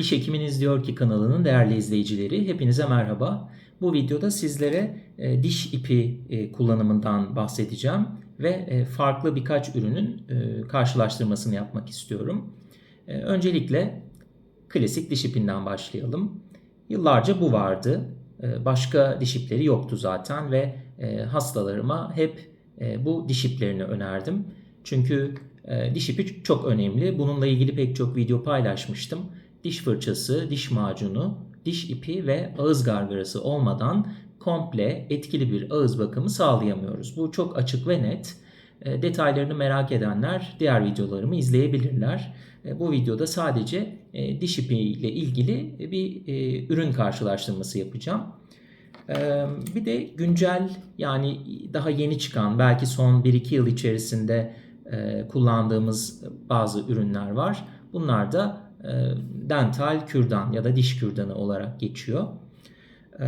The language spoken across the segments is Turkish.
Diş Hekiminiz Diyor Ki kanalının değerli izleyicileri hepinize merhaba. Bu videoda sizlere e, diş ipi e, kullanımından bahsedeceğim ve e, farklı birkaç ürünün e, karşılaştırmasını yapmak istiyorum. E, öncelikle klasik diş ipinden başlayalım. Yıllarca bu vardı. E, başka diş ipleri yoktu zaten ve e, hastalarıma hep e, bu diş iplerini önerdim. Çünkü e, diş ipi çok önemli. Bununla ilgili pek çok video paylaşmıştım. Diş fırçası, diş macunu, diş ipi ve ağız gargarası olmadan komple etkili bir ağız bakımı sağlayamıyoruz. Bu çok açık ve net. E, detaylarını merak edenler diğer videolarımı izleyebilirler. E, bu videoda sadece e, diş ipi ile ilgili bir ürün karşılaştırması yapacağım. Bir de güncel yani daha yeni çıkan belki son 1-2 yıl içerisinde kullandığımız bazı ürünler var. Bunlar da e, dental kürdan ya da diş kürdanı olarak geçiyor. E,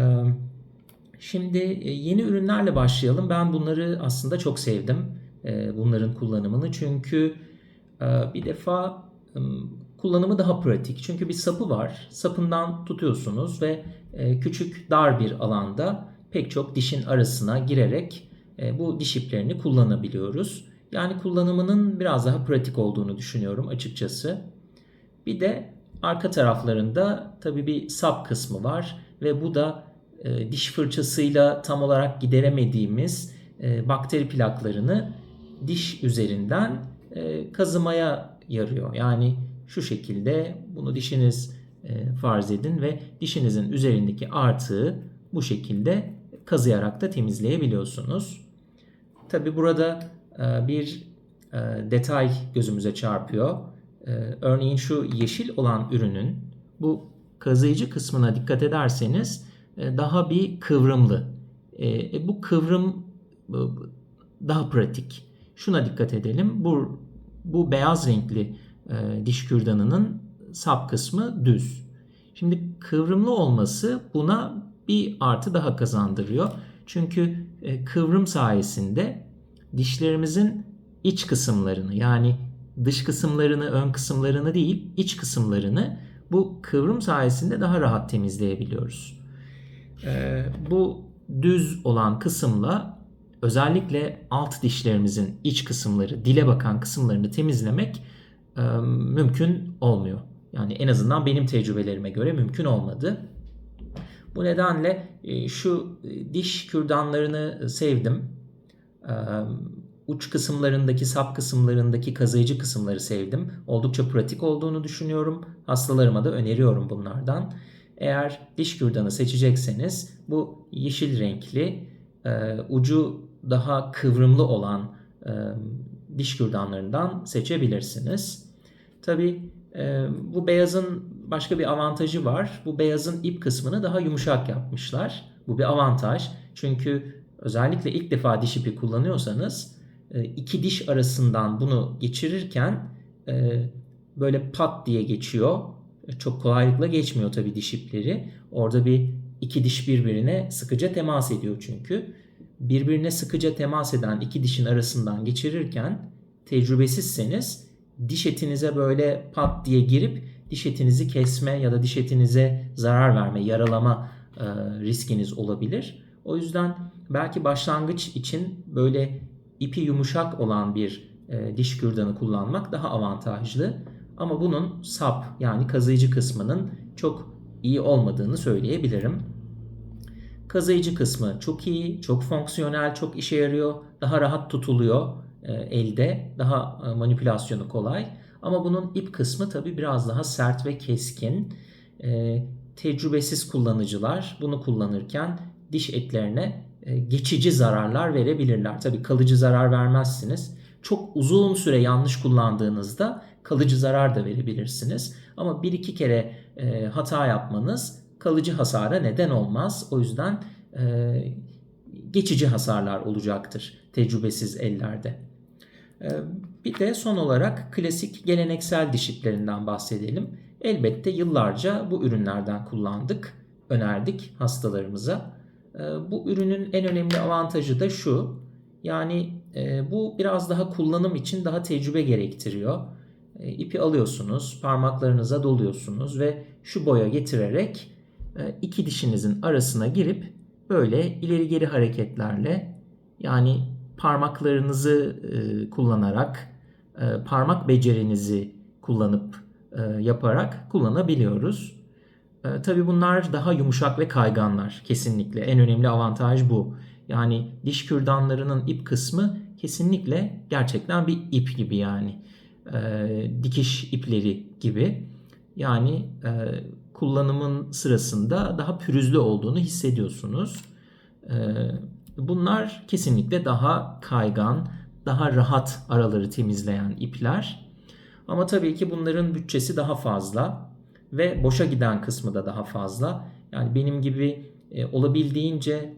şimdi e, yeni ürünlerle başlayalım. Ben bunları aslında çok sevdim. E, bunların kullanımını çünkü e, bir defa e, kullanımı daha pratik. Çünkü bir sapı var. Sapından tutuyorsunuz ve e, küçük dar bir alanda pek çok dişin arasına girerek e, bu diş iplerini kullanabiliyoruz. Yani kullanımının biraz daha pratik olduğunu düşünüyorum açıkçası. Bir de arka taraflarında tabii bir sap kısmı var ve bu da e, diş fırçasıyla tam olarak gideremediğimiz e, bakteri plaklarını diş üzerinden e, kazımaya yarıyor. Yani şu şekilde bunu dişiniz e, farz edin ve dişinizin üzerindeki artığı bu şekilde kazıyarak da temizleyebiliyorsunuz. Tabi burada e, bir e, detay gözümüze çarpıyor. E, örneğin şu yeşil olan ürünün bu kazıyıcı kısmına dikkat ederseniz e, daha bir kıvrımlı. E, e, bu kıvrım daha pratik. Şuna dikkat edelim. Bu bu beyaz renkli diş kürdanının sap kısmı düz. Şimdi kıvrımlı olması buna bir artı daha kazandırıyor. Çünkü kıvrım sayesinde dişlerimizin iç kısımlarını yani dış kısımlarını, ön kısımlarını değil, iç kısımlarını bu kıvrım sayesinde daha rahat temizleyebiliyoruz. E, bu düz olan kısımla özellikle alt dişlerimizin iç kısımları, dile bakan kısımlarını temizlemek e, mümkün olmuyor. Yani en azından benim tecrübelerime göre mümkün olmadı. Bu nedenle e, şu e, diş kürdanlarını sevdim. E, uç kısımlarındaki, sap kısımlarındaki kazıyıcı kısımları sevdim. Oldukça pratik olduğunu düşünüyorum. Hastalarıma da öneriyorum bunlardan. Eğer diş kürdanı seçecekseniz bu yeşil renkli, ucu daha kıvrımlı olan diş kürdanlarından seçebilirsiniz. Tabi bu beyazın başka bir avantajı var. Bu beyazın ip kısmını daha yumuşak yapmışlar. Bu bir avantaj. Çünkü özellikle ilk defa diş ipi kullanıyorsanız iki diş arasından bunu geçirirken böyle pat diye geçiyor. Çok kolaylıkla geçmiyor tabii diş ipleri. Orada bir iki diş birbirine sıkıca temas ediyor çünkü. Birbirine sıkıca temas eden iki dişin arasından geçirirken tecrübesizseniz diş etinize böyle pat diye girip diş etinizi kesme ya da diş etinize zarar verme, yaralama e, riskiniz olabilir. O yüzden belki başlangıç için böyle ipi yumuşak olan bir e, diş kürdanı kullanmak daha avantajlı. Ama bunun sap yani kazıyıcı kısmının çok iyi olmadığını söyleyebilirim. Kazıyıcı kısmı çok iyi, çok fonksiyonel, çok işe yarıyor, daha rahat tutuluyor e, elde, daha e, manipülasyonu kolay. Ama bunun ip kısmı tabi biraz daha sert ve keskin. E, tecrübesiz kullanıcılar bunu kullanırken diş etlerine geçici zararlar verebilirler. Tabi kalıcı zarar vermezsiniz. Çok uzun süre yanlış kullandığınızda kalıcı zarar da verebilirsiniz. Ama bir iki kere e, hata yapmanız kalıcı hasara neden olmaz. O yüzden e, geçici hasarlar olacaktır tecrübesiz ellerde. E, bir de son olarak klasik geleneksel diş iplerinden bahsedelim. Elbette yıllarca bu ürünlerden kullandık, önerdik hastalarımıza. E, bu ürünün en önemli avantajı da şu. Yani e, bu biraz daha kullanım için daha tecrübe gerektiriyor. E, ipi alıyorsunuz, parmaklarınıza doluyorsunuz ve şu boya getirerek e, iki dişinizin arasına girip böyle ileri geri hareketlerle yani parmaklarınızı kullanarak parmak becerinizi kullanıp yaparak kullanabiliyoruz. E, tabii bunlar daha yumuşak ve kayganlar kesinlikle. En önemli avantaj bu. Yani diş kürdanlarının ip kısmı kesinlikle gerçekten bir ip gibi yani. E, dikiş ipleri gibi. Yani e, kullanımın sırasında daha pürüzlü olduğunu hissediyorsunuz. E, bunlar kesinlikle daha kaygan, daha rahat araları temizleyen ipler. Ama tabii ki bunların bütçesi daha fazla ve boşa giden kısmı da daha fazla. Yani benim gibi e, olabildiğince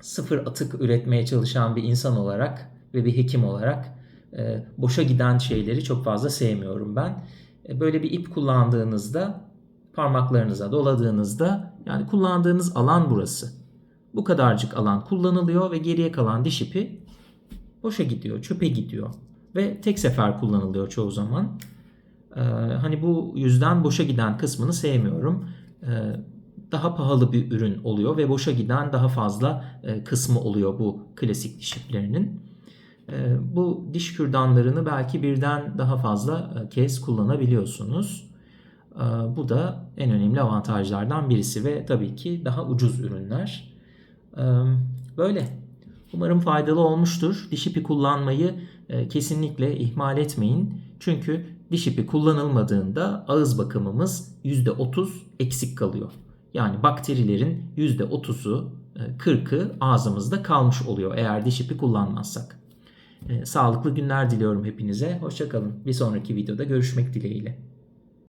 sıfır atık üretmeye çalışan bir insan olarak ve bir hekim olarak e, boşa giden şeyleri çok fazla sevmiyorum ben. E, böyle bir ip kullandığınızda parmaklarınıza doladığınızda yani kullandığınız alan burası. Bu kadarcık alan kullanılıyor ve geriye kalan diş ipi boşa gidiyor, çöpe gidiyor ve tek sefer kullanılıyor çoğu zaman. Ee, hani bu yüzden boşa giden kısmını sevmiyorum. Ee, daha pahalı bir ürün oluyor ve boşa giden daha fazla e, kısmı oluyor bu klasik diş iplerinin. Ee, bu diş kürdanlarını belki birden daha fazla e, kez kullanabiliyorsunuz. Ee, bu da en önemli avantajlardan birisi ve tabii ki daha ucuz ürünler. Ee, böyle. Umarım faydalı olmuştur. Diş ipi kullanmayı e, kesinlikle ihmal etmeyin. Çünkü diş ipi kullanılmadığında ağız bakımımız %30 eksik kalıyor. Yani bakterilerin %30'u 40'ı ağzımızda kalmış oluyor eğer diş ipi kullanmazsak. E, sağlıklı günler diliyorum hepinize. Hoşçakalın. Bir sonraki videoda görüşmek dileğiyle.